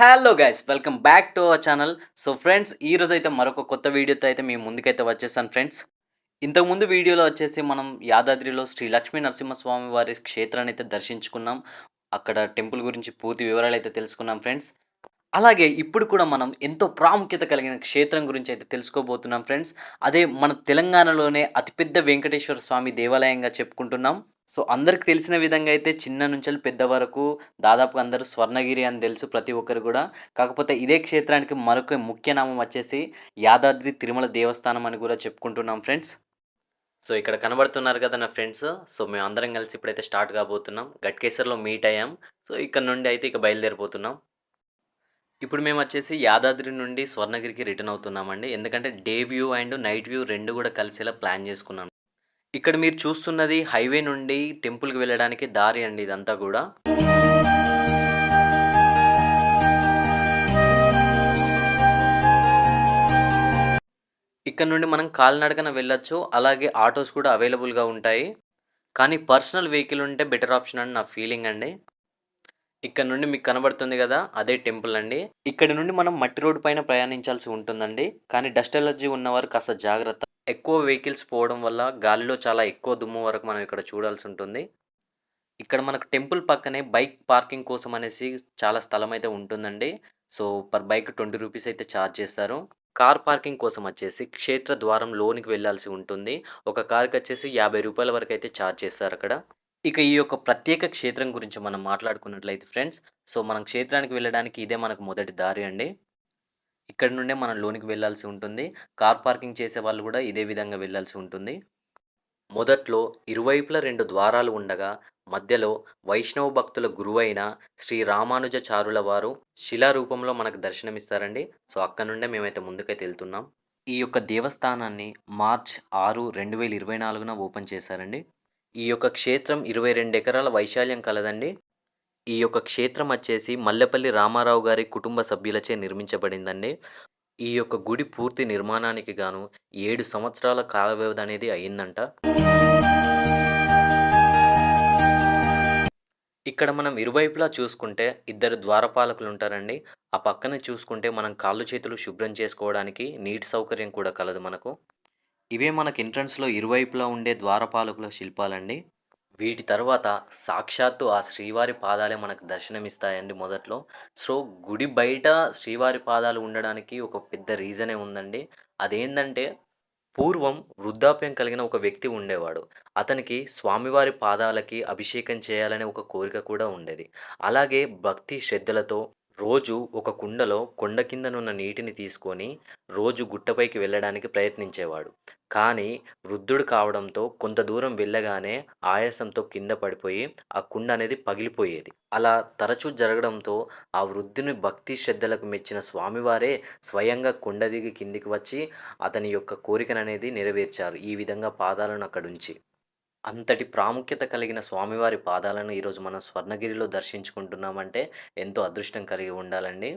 Hello guys welcome back to our channel so friends ఈ రోజు అయితే మరొక కొత్త వీడియోతో అయితే మేము ముందుకైతే వచ్చేసాను ఫ్రెండ్స్ ఇంతకుముందు వీడియోలో వచ్చేసి మనం యాదాద్రిలో శ్రీ లక్ష్మీ నరసింహస్వామి వారి క్షేత్రాన్ని అయితే దర్శించుకున్నాం. అక్కడ టెంపుల్ గురించి పూర్తి వివరాలు అయితే తెలుసుకున్నాం ఫ్రెండ్స్ అలాగే ఇప్పుడు కూడా మనం ఎంతో ప్రాముఖ్యత కలిగిన క్షేత్రం గురించి అయితే తెలుసుకోబోతున్నాం ఫ్రెండ్స్ అదే మన తెలంగాణలోనే అతిపెద్ద వెంకటేశ్వర స్వామి దేవాలయంగా చెప్పుకుంటున్నాం. సో అందరికి తెలిసిన విధంగా అయితే చిన్న నుంచి పెద్ద వరకు దాదాపుగా అందరూ స్వర్ణగిరి అని తెలుసు ప్రతి ఒక్కరు కూడా. కాకపోతే ఇదే క్షేత్రానికి మరొక ముఖ్య నామం వచ్చేసి యాదాద్రి తిరుమల దేవస్థానం అని కూడా చెప్పుకుంటున్నాం ఫ్రెండ్స్. సో ఇక్కడ కనబడుతున్నారు కదా నా ఫ్రెండ్స్. సో మేము అందరం కలిసి ఇప్పుడైతే స్టార్ట్ కాబోతున్నాం. గట్కేసర్లో మీట్ అయ్యాం. సో ఇక్కడ నుండి అయితే ఇక బయలుదేరిపోతున్నాం. ఇప్పుడు మేము వచ్చేసి యాదాద్రి నుండి స్వర్ణగిరికి రిటర్న్ అవుతున్నామండి. ఎందుకంటే day view and night view రెండు కూడా కలిసేలా ప్లాన్ చేసుకున్నాం. ఇక్కడ మీరు చూస్తున్నది హైవే నుండి టెంపుల్కి వెళ్ళడానికి దారి అండి ఇదంతా కూడా. ఇక్కడ నుండి మనం కాలినడకన వెళ్ళొచ్చు. అలాగే ఆటోస్ కూడా అవైలబుల్గా ఉంటాయి. కానీ పర్సనల్ వెహికల్ ఉంటే బెటర్ ఆప్షన్ అని నా ఫీలింగ్ అండి. ఇక్కడ నుండి మీకు కనబడుతుంది కదా అదే టెంపుల్ అండి. ఇక్కడ నుండి మనం మట్టి రోడ్డు పైన ప్రయాణించాల్సి ఉంటుందండి. కానీ డస్ట్ ఎలర్జీ ఉన్నవారు కాస్త జాగ్రత్త. ఎక్కువ వెహికల్స్ పోవడం వల్ల గాలిలో చాలా ఎక్కువ దుమ్ము వరకు మనం ఇక్కడ చూడాల్సి ఉంటుంది. ఇక్కడ మనకు టెంపుల్ పక్కనే బైక్ పార్కింగ్ కోసం అనేసి చాలా స్థలం అయితే ఉంటుందండి. So per bike twenty rupees అయితే ఛార్జ్ చేస్తారు. కార్ పార్కింగ్ కోసం వచ్చేసి క్షేత్ర ద్వారం లోనికి వెళ్ళాల్సి ఉంటుంది. ఒక కార్కి వచ్చేసి యాభై రూపాయల వరకు అయితే ఛార్జ్ చేస్తారు అక్కడ. ఇక ఈ యొక్క ప్రత్యేక క్షేత్రం గురించి మనం మాట్లాడుకున్నట్లయితే ఫ్రెండ్స్ సో మనం క్షేత్రానికి వెళ్ళడానికి ఇదే మనకు మొదటి దారి అండి. ఇక్కడ నుండే మనం లోనికి వెళ్ళాల్సి ఉంటుంది. కార్ పార్కింగ్ చేసే వాళ్ళు కూడా ఇదే విధంగా వెళ్ళాల్సి ఉంటుంది. మొదట్లో ఇరువైపులా రెండు ద్వారాలు ఉండగా మధ్యలో వైష్ణవ భక్తుల గురువైన శ్రీ రామానుజాచారుల వారు శిలా రూపంలో మనకు దర్శనమిస్తారండి. సో అక్కడ నుండే మేమైతే ముందుకైతే వెళ్తున్నాం. ఈ యొక్క దేవస్థానాన్ని మార్చ్ ఆరు రెండు వేల ఇరవై నాలుగున ఓపెన్ చేశారండి. ఈ యొక్క క్షేత్రం ఇరవై రెండు ఎకరాల వైశాల్యం కలదండి. ఈ యొక్క క్షేత్రం వచ్చేసి మల్లెపల్లి రామారావు గారి కుటుంబ సభ్యులచే నిర్మించబడిందండి. ఈ యొక్క గుడి పూర్తి నిర్మాణానికి గాను ఏడు సంవత్సరాల కాల వ్యవధి అనేది అయిందంట. ఇక్కడ మనం ఇరువైపులా చూసుకుంటే ఇద్దరు ద్వారపాలకులు ఉంటారండి. ఆ పక్కన చూసుకుంటే మనం కాళ్ళు చేతులు శుభ్రం చేసుకోవడానికి నీటి సౌకర్యం కూడా కలదు మనకు. ఇవే మనకి ఎంట్రన్స్లో ఇరువైపులా ఉండే ద్వారపాలకుల శిల్పాలండి. వీటి తర్వాత సాక్షాత్తు ఆ శ్రీవారి పాదాలే మనకు దర్శనమిస్తాయండి మొదట్లో. సో గుడి బయట శ్రీవారి పాదాలు ఉండడానికి ఒక పెద్ద రీజనే ఉందండి. అదేంటంటే పూర్వం వృద్ధాప్యం కలిగిన ఒక వ్యక్తి ఉండేవాడు. అతనికి స్వామివారి పాదాలకి అభిషేకం చేయాలనే ఒక కోరిక కూడా ఉండేది. అలాగే భక్తి శ్రద్ధలతో రోజు ఒక కుండలో కొండ కిందనున్న నీటిని తీసుకొని రోజు గుట్టపైకి వెళ్ళడానికి ప్రయత్నించేవాడు. కానీ వృద్ధుడు కావడంతో కొంత దూరం వెళ్ళగానే ఆయాసంతో కింద పడిపోయి ఆ కుండ అనేది పగిలిపోయేది. అలా తరచూ జరగడంతో ఆ వృద్ధుని భక్తి శ్రద్ధలకు మెచ్చిన స్వామివారే స్వయంగా కొండ దిగి కిందికి వచ్చి అతని యొక్క కోరికను అనేది నెరవేర్చారు. ఈ విధంగా పాదాలను అక్కడుంచి అంతటి ప్రాముఖ్యత కలిగిన స్వామివారి పాదాలను ఈరోజు మనం స్వర్ణగిరిలో దర్శించుకుంటున్నామంటే ఎంతో అదృష్టం కలిగి ఉండాలండి.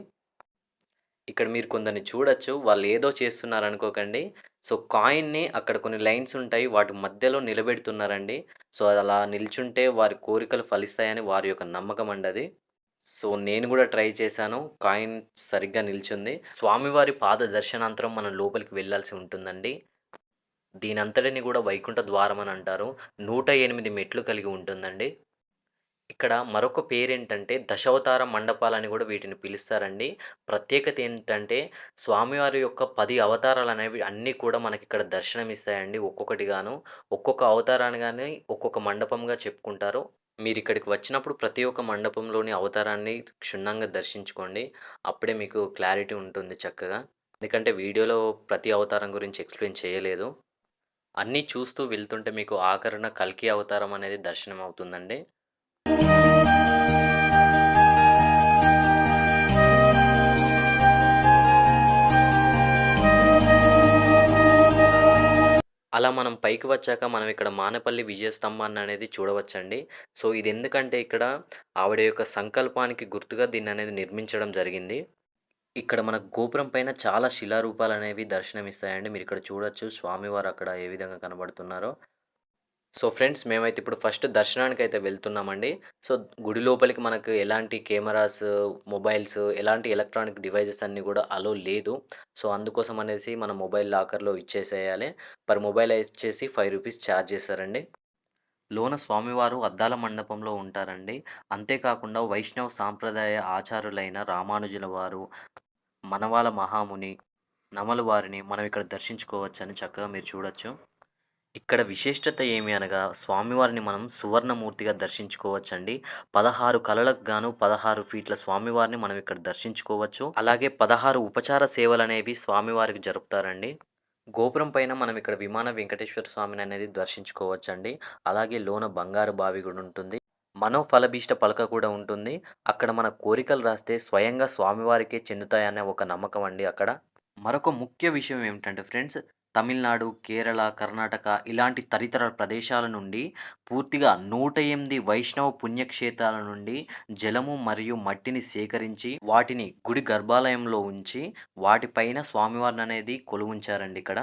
ఇక్కడ మీరు కొందరిని చూడొచ్చు వాళ్ళు ఏదో చేస్తున్నారు అనుకోకండి. సో కాయిన్ని అక్కడ కొన్ని లైన్స్ ఉంటాయి వాటి మధ్యలో నిలబెడుతున్నారండి. సో అది అలా నిల్చుంటే వారి కోరికలు ఫలిస్తాయని వారి యొక్క నమ్మకం అండి అది. సో నేను కూడా ట్రై చేశాను కాయిన్ సరిగ్గా నిల్చుంది. స్వామివారి పాద దర్శనాంతరం మనం లోపలికి వెళ్ళాల్సి ఉంటుందండి. దీనంతటిని కూడా వైకుంఠ ద్వారం అని అంటారు. నూట ఎనిమిది మెట్లు కలిగి ఉంటుందండి. ఇక్కడ మరొక పేరేంటంటే దశావతార మండపాలని కూడా వీటిని పిలుస్తారండి. ప్రత్యేకత ఏంటంటే స్వామివారి యొక్క పది అవతారాలు అనేవి అన్నీ కూడా మనకి ఇక్కడ దర్శనమిస్తాయండి ఒక్కొక్కటిగాను. ఒక్కొక్క అవతారాన్ని కానీ ఒక్కొక్క మండపంగా చెప్పుకుంటారు. మీరు ఇక్కడికి వచ్చినప్పుడు ప్రతి ఒక్క మండపంలోని అవతారాన్ని క్షుణ్ణంగా దర్శించుకోండి. అప్పుడే మీకు క్లారిటీ ఉంటుంది చక్కగా. ఎందుకంటే వీడియోలో ప్రతి అవతారం గురించి ఎక్స్ప్లెయిన్ చేయలేదు. అన్నీ చూస్తూ వెళ్తుంటే మీకు ఆఖరణ కల్కి అవతారం అనేది దర్శనం అవుతుందండి అలా మనం పైకి వచ్చాక మనం ఇక్కడ మానపల్లి విజయస్తంభాన్ని అనేది చూడవచ్చండి. సో ఇది ఎందుకంటే ఇక్కడ ఆవిడ యొక్క సంకల్పానికి గుర్తుగా దీన్ని అనేది నిర్మించడం జరిగింది. ఇక్కడ మన గోపురం పైన చాలా శిలారూపాలు అనేవి దర్శనమిస్తాయండి మీరు ఇక్కడ చూడొచ్చు స్వామివారు అక్కడ ఏ విధంగా కనబడుతున్నారో సో ఫ్రెండ్స్ మేమైతే ఇప్పుడు ఫస్ట్ దర్శనానికి అయితే వెళ్తున్నామండి. సో గుడి లోపలికి మనకు ఎలాంటి కెమెరాస్, మొబైల్స్ ఎలాంటి ఎలక్ట్రానిక్ డివైసెస్ అన్నీ కూడా అలో లేదు. సో అందుకోసం అనేసి మన మొబైల్ లాకర్‌లో ఇచ్చేసేయాలి. పర్ మొబైల్ వచ్చేసి ఫైవ్ రూపీస్ ఛార్జ్ చేస్తారండి. లోన స్వామివారు అద్దాల మండపంలో ఉంటారండి. అంతేకాకుండా వైష్ణవ సాంప్రదాయ ఆచారులైన రామానుజుల వారు, మనవాల మహాముని, నమల వారిని మనం ఇక్కడ దర్శించుకోవచ్చని చక్కగా మీరు చూడొచ్చు. ఇక్కడ విశిష్టత ఏమి అనగా స్వామివారిని మనం సువర్ణమూర్తిగా దర్శించుకోవచ్చండి. 16 కలలకు గాను 16 ఫీట్ల స్వామివారిని మనం ఇక్కడ దర్శించుకోవచ్చు. అలాగే 16 ఉపచార సేవలు అనేవి స్వామివారికి జరుపుతారండి. గోపురం పైన మనం ఇక్కడ విమాన వెంకటేశ్వర స్వామిని అనేది దర్శించుకోవచ్చండి. అలాగే లోన బంగారు బావి కూడా ఉంటుంది. మనోఫలభీష్ట పలక కూడా ఉంటుంది. అక్కడ మన కోరికలు రాస్తే స్వయంగా స్వామివారికే చెందుతాయనే ఒక నమ్మకం అండి అక్కడ. మరొక ముఖ్య విషయం ఏమిటంటే ఫ్రెండ్స్ తమిళనాడు, కేరళ, కర్ణాటక ఇలాంటి తదితర ప్రదేశాల నుండి పూర్తిగా 108 వైష్ణవ పుణ్యక్షేత్రాల నుండి జలము మరియు మట్టిని సేకరించి వాటిని గుడి గర్భాలయంలో ఉంచి వాటిపైన స్వామివారిననేది కొలువుంచారండి ఇక్కడ.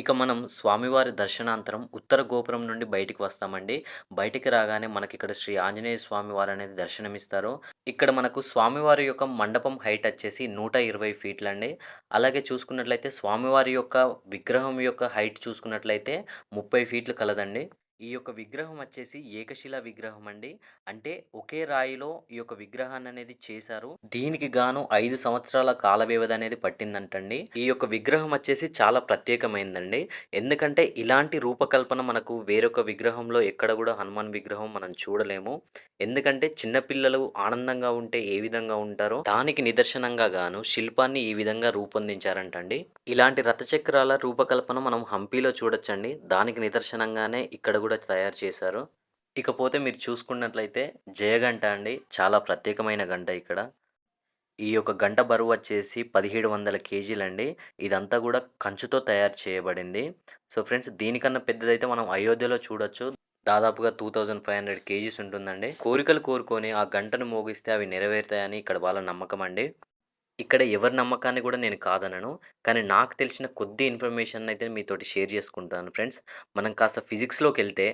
ఇక మనం స్వామివారి దర్శనాంతరం ఉత్తర గోపురం నుండి బయటికి వస్తామండి. బయటికి రాగానే మనకి ఇక్కడ శ్రీ ఆంజనేయ స్వామి వారనేది దర్శనమిస్తారు. ఇక్కడ మనకు స్వామివారి యొక్క మండపం హైట్ వచ్చేసి 120 ఫీట్లండి. అలాగే చూసుకున్నట్లయితే స్వామివారి యొక్క విగ్రహం యొక్క హైట్ చూసుకున్నట్లయితే 30 ఫీట్లు కలదండి. ఈ యొక్క విగ్రహం వచ్చేసి ఏకశిలా విగ్రహం అండి. అంటే ఒకే రాయిలో ఈ యొక్క విగ్రహాన్ని అనేది చేశారు. దీనికి గాను ఐదు సంవత్సరాల కాల వ్యవధి అనేది పట్టిందంటండి. ఈ యొక్క విగ్రహం వచ్చేసి చాలా ప్రత్యేకమైందండి. ఎందుకంటే ఇలాంటి రూపకల్పన మనకు వేరొక విగ్రహంలో ఎక్కడ కూడా హనుమాన్ విగ్రహం మనం చూడలేము. ఎందుకంటే చిన్నపిల్లలు ఆనందంగా ఉంటే ఏ విధంగా ఉంటారో దానికి నిదర్శనంగా గాను శిల్పాన్ని ఈ విధంగా రూపొందించారంటండి. ఇలాంటి రథచక్రాల రూపకల్పన మనం హంపీలో చూడొచ్చండి. దానికి నిదర్శనంగానే ఇక్కడ కూడా తయారు చేశారు. ఇకపోతే మీరు చూసుకున్నట్లయితే జయగంట అండి. చాలా ప్రత్యేకమైన గంట ఇక్కడ. ఈ యొక్క గంట బరువు వచ్చేసి 1700 కేజీలండి. ఇదంతా కూడా కంచుతో తయారు చేయబడింది. సో ఫ్రెండ్స్ దీనికన్నా పెద్దదైతే మనం అయోధ్యలో చూడొచ్చు. దాదాపుగా 2500 కేజీస్ ఉంటుందండి. కోరికలు కోరుకొని ఆ గంటను మోగిస్తే అవి నెరవేరుతాయని ఇక్కడ వాళ్ళ నమ్మకం అండి. ఇక్కడ ఎవరి నమ్మకాన్ని కూడా నేను కాదనను. కానీ నాకు తెలిసిన కొద్ది ఇన్ఫర్మేషన్ అయితే మీతోటి షేర్ చేసుకుంటాను ఫ్రెండ్స్. మనం కాస్త ఫిజిక్స్లోకి వెళ్తే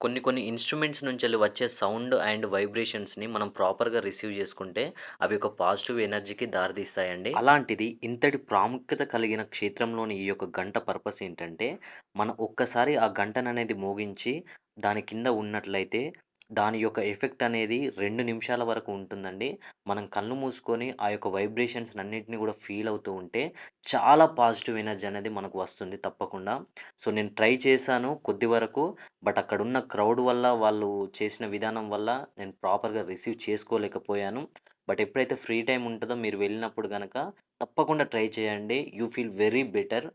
కొన్ని కొన్ని ఇన్‌స్ట్రుమెంట్స్ నుంచి వచ్చే సౌండ్ అండ్ వైబ్రేషన్స్‌ని మనం ప్రాపర్‌గా రిసీవ్ చేసుకుంటే అవి ఒక పాజిటివ్ ఎనర్జీకి దారితీస్తాయండి. అలాంటిది ఇంతటి ప్రాముఖ్యత కలిగిన క్షేత్రంలోని ఈ యొక్క గంట పర్పస్ ఏంటంటే మనం ఒక్కసారి ఆ గంటననేది మోగించి దాని కింద ఉన్నట్లయితే దాని యొక్క ఎఫెక్ట్ అనేది రెండు నిమిషాల వరకు ఉంటుందండి. మనం కళ్ళు మూసుకొని ఆ యొక్క వైబ్రేషన్స్ అన్నింటినీ కూడా ఫీల్ అవుతూ ఉంటే చాలా పాజిటివ్ ఎనర్జీ అనేది మనకు వస్తుంది తప్పకుండా. సో నేను ట్రై చేశాను కొద్ది వరకు. బట్ అక్కడున్న క్రౌడ్ వల్ల వాళ్ళు చేసిన విధానం వల్ల నేను ప్రాపర్‌గా రిసీవ్ చేసుకోలేకపోయాను. బట్ ఎప్పుడైతే ఫ్రీ టైం ఉంటుందో మీరు వెళ్ళినప్పుడు కనుక తప్పకుండా ట్రై చేయండి. You feel very better.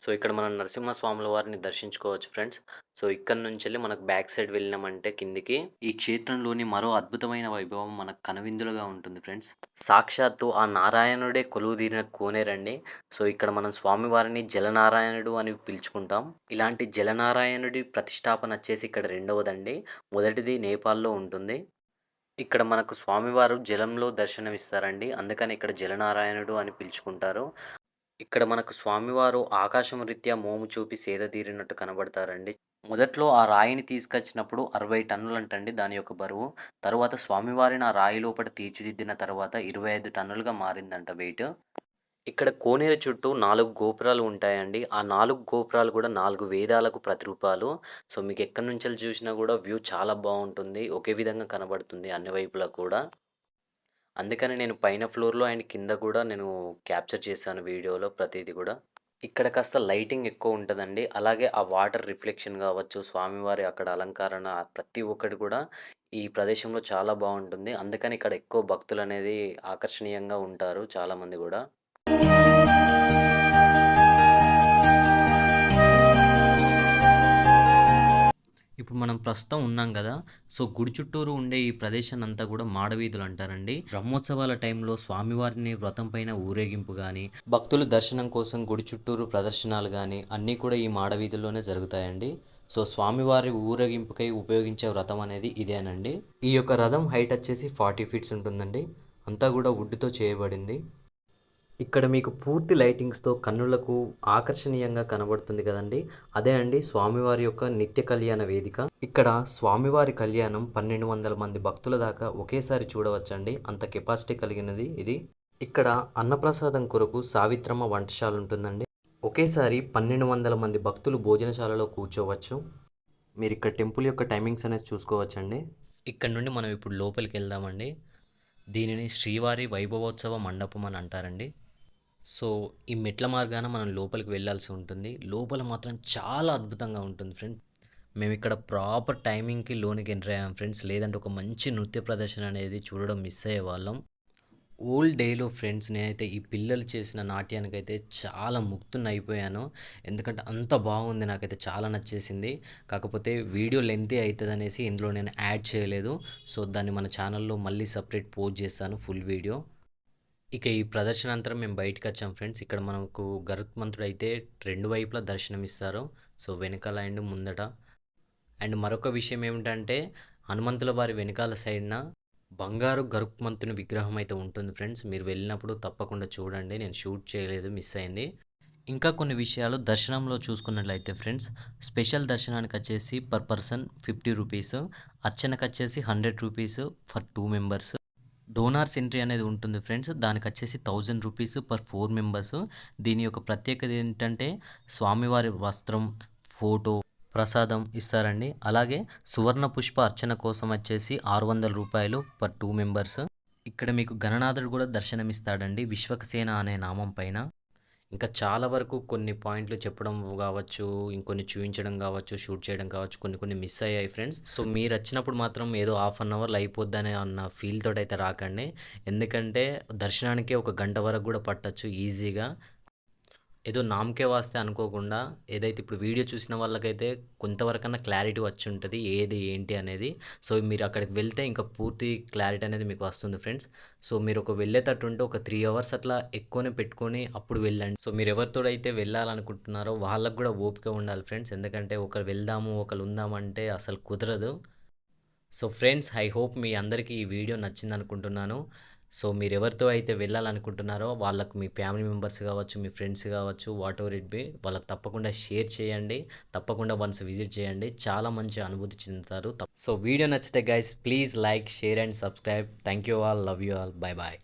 So ఇక్కడ మనం నరసింహస్వాముల వారిని దర్శించుకోవచ్చు ఫ్రెండ్స్. సో ఇక్కడ నుంచి వెళ్ళి మనకు బ్యాక్ సైడ్ వెళ్ళినామంటే కిందికి ఈ క్షేత్రంలోని మరో అద్భుతమైన వైభవం మనకు కనువిందులుగా ఉంటుంది ఫ్రెండ్స్. సాక్షాత్తు ఆ నారాయణుడే కొలువుదీరిన కోనేరండి. సో ఇక్కడ మనం స్వామివారిని జలనారాయణుడు అని పిలుచుకుంటాం. ఇలాంటి జలనారాయణుడి ప్రతిష్టాపన వచ్చేసి ఇక్కడ రెండవదండి. మొదటిది నేపాల్‌లో ఉంటుంది. ఇక్కడ మనకు స్వామివారు జలంలో దర్శనమిస్తారండి. అందుకని ఇక్కడ జలనారాయణుడు అని పిలుచుకుంటారు. ఇక్కడ మనకు స్వామివారు ఆకాశం రీత్యా మోము చూపి సేద తీరినట్టు కనబడతారండి. మొదట్లో ఆ రాయిని తీసుకొచ్చినప్పుడు 60 టన్నులంటండి దాని యొక్క బరువు. తర్వాత స్వామివారిని ఆ రాయి లోపట తీర్చిదిద్దిన తర్వాత 25 టన్నులుగా మారిందంట వెయిట్. ఇక్కడ కోనేరు చుట్టూ నాలుగు గోపురాలు ఉంటాయండి. ఆ నాలుగు గోపురాలు కూడా నాలుగు వేదాలకు ప్రతిరూపాలు. సో మీకు ఎక్కడి నుంచెల్లి చూసినా కూడా వ్యూ చాలా బావుంటుంది. ఒకే విధంగా కనబడుతుంది అన్ని వైపులా కూడా. అందుకని నేను పైన ఫ్లోర్‌లో అండ్ కింద కూడా నేను క్యాప్చర్ చేశాను వీడియోలో ప్రతీది కూడా ఇక్కడ కాస్త లైటింగ్ ఎక్కువ ఉంటదండి. అలాగే ఆ వాటర్ రిఫ్లెక్షన్ గావచ్చు, స్వామివారి అక్కడ అలంకరణ ప్రతి ఒక్కటి కూడా ఈ ప్రదేశంలో చాలా బావుంటుంది. అందుకని ఇక్కడ ఎక్కువ భక్తులనేది ఆకర్షణీయంగా ఉంటారు చాలామంది గూడా. ఇప్పుడు మనం ప్రస్తుతం ఉన్నాం కదా సో గుడి చుట్టూరు ఉండే ఈ ప్రదేశాన్ని అంతా కూడా మాడవీధులు అంటారండి. బ్రహ్మోత్సవాల టైంలో స్వామివారిని వ్రతం పైన ఊరేగింపు కానీ భక్తులు దర్శనం కోసం గుడి చుట్టూరు ప్రదర్శనలు కానీ అన్నీ కూడా ఈ మాడవీధుల్లోనే జరుగుతాయండి. సో స్వామివారి ఊరేగింపుకై ఉపయోగించే వ్రతం అనేది ఇదేనండి ఈ యొక్క రథం హైట్ వచ్చేసి ఫార్టీ ఫీట్స్ ఉంటుందండి అంతా కూడా వుడ్తో చేయబడింది ఇక్కడ మీకు పూర్తి లైటింగ్స్తో కన్నులకు ఆకర్షణీయంగా కనబడుతుంది కదండి. అదే అండి స్వామివారి యొక్క నిత్య కళ్యాణ వేదిక. ఇక్కడ స్వామివారి కళ్యాణం పన్నెండు వందల మంది భక్తుల దాకా ఒకేసారి చూడవచ్చండి. అంత కెపాసిటీ కలిగినది ఇది. ఇక్కడ అన్నప్రసాదం కొరకు సావిత్రమ్మ వంటశాల ఉంటుందండి. ఒకేసారి పన్నెండు వందల మంది భక్తులు భోజనశాలలో కూర్చోవచ్చు. మీరు ఇక్కడ టెంపుల్ యొక్క టైమింగ్స్ అనేది చూసుకోవచ్చండి. ఇక్కడ నుండి మనం ఇప్పుడు లోపలికి వెళ్దామండి. దీనిని శ్రీవారి వైభవోత్సవ మండపం అని అంటారండి. సో ఈ మెట్ల మార్గాన మనం లోపలికి వెళ్ళాల్సి ఉంటుంది. లోపల మాత్రం చాలా అద్భుతంగా ఉంటుంది ఫ్రెండ్. మేము ఇక్కడ ప్రాపర్ టైమింగ్కి లోనికి ఎంటర్ అయ్యాం ఫ్రెండ్స్. లేదంటే ఒక మంచి నృత్య ప్రదర్శన అనేది చూడడం మిస్ అయ్యే వాళ్ళం ఓల్డ్ డేలో ఫ్రెండ్స్ నేనైతే ఈ పిల్లలు చేసిన నాట్యానికి అయితే చాలా ముక్తున్న అయిపోయాను. ఎందుకంటే అంత బాగుంది నాకైతే చాలా నచ్చేసింది. కాకపోతే వీడియో లెంతీ అవుతుంది అనేసి ఇందులో నేను యాడ్ చేయలేదు. సో దాన్ని మన ఛానల్లో మళ్ళీ సపరేట్ పోస్ట్ చేస్తాను ఫుల్ వీడియో. ఇక ఈ ప్రదర్శన అంతరం మేము బయటకు వచ్చాం ఫ్రెండ్స్. ఇక్కడ మనకు గరుత్మంతుడు అయితే రెండు వైపులా దర్శనం ఇస్తారు సో వెనకాల అండ్ ముందట. అండ్ మరొక విషయం ఏమిటంటే హనుమంతుల వారి వెనకాల సైడ్న బంగారు గరుత్మంతుని విగ్రహం అయితే ఉంటుంది ఫ్రెండ్స్. మీరు వెళ్ళినప్పుడు తప్పకుండా చూడండి. నేను షూట్ చేయలేదు మిస్ అయింది. ఇంకా కొన్ని విషయాలు దర్శనంలో చూసుకున్నట్లయితే ఫ్రెండ్స్ స్పెషల్ దర్శనానికి వచ్చేసి పర్ పర్సన్ ఫిఫ్టీ రూపీస్ అర్చనకు వచ్చేసి hundred rupees for two members. Donors entry అనేది ఉంటుంది ఫ్రెండ్స్. దానికి వచ్చేసి thousand rupees per four members. దీని యొక్క ప్రత్యేకత ఏంటంటే స్వామివారి వస్త్రం ఫోటో ప్రసాదం ఇస్తారండి. అలాగే సువర్ణ పుష్ప అర్చన కోసం వచ్చేసి ఆరు వందల రూపాయలు పర్ టూ మెంబర్స్. ఇక్కడ మీకు గణనాథుడు కూడా దర్శనమిస్తాడండి. విశ్వక్సేన అనే నామం పైన. ఇంకా చాలా వరకు కొన్ని పాయింట్లు చెప్పడం కావచ్చు ఇంకొన్ని చూపించడం కావచ్చు షూట్ చేయడం కావచ్చు కొన్ని కొన్ని మిస్ అయ్యాయి ఫ్రెండ్స్. సో మీరు వచ్చినప్పుడు మాత్రం ఏదో హాఫ్ అన్ అవర్లో అయిపోద్దని అన్న ఫీల్ తోటి అయితే రాకండి. ఎందుకంటే దర్శనానికి ఒక గంట వరకు కూడా పట్టచ్చు ఈజీగా. ఏదో నామకే వాస్తే అనుకోకుండా ఏదైతే ఇప్పుడు వీడియో చూసిన వాళ్ళకైతే కొంతవరకన్నా క్లారిటీ వచ్చి ఉంటుంది ఏది ఏంటి అనేది. సో మీరు అక్కడికి వెళ్తే ఇంకా పూర్తి క్లారిటీ అనేది మీకు వస్తుంది ఫ్రెండ్స్. సో మీరు ఒక వెళ్ళేటట్టు ఉంటే ఒక త్రీ అవర్స్ అట్లా ఎక్కువనే పెట్టుకొని అప్పుడు వెళ్ళండి. సో మీరు ఎవరితోడైతే వెళ్ళాలనుకుంటున్నారో వాళ్ళకు కూడా ఓపిక ఉండాలి ఫ్రెండ్స్. ఎందుకంటే ఒకరు వెళ్దాము ఒకరు ఉందామంటే అసలు కుదరదు. సో ఫ్రెండ్స్ ఐ హోప్ మీ అందరికీ ఈ వీడియో నచ్చింది అనుకుంటున్నాను సో మీరు ఎవరితో అయితే వెళ్ళాలనుకుంటున్నారో వాళ్ళకు మీ ఫ్యామిలీ మెంబర్స్ కావచ్చు మీ ఫ్రెండ్స్ కావచ్చు వాట్ ఎవర్ ఇట్ బి వాళ్ళకి తప్పకుండా షేర్ చేయండి. తప్పకుండా వన్స్ విజిట్ చేయండి. చాలా మంచి అనుభూతి చెందుతారు. సో వీడియో నచ్చితే guys please like share and subscribe thank you all love you all bye bye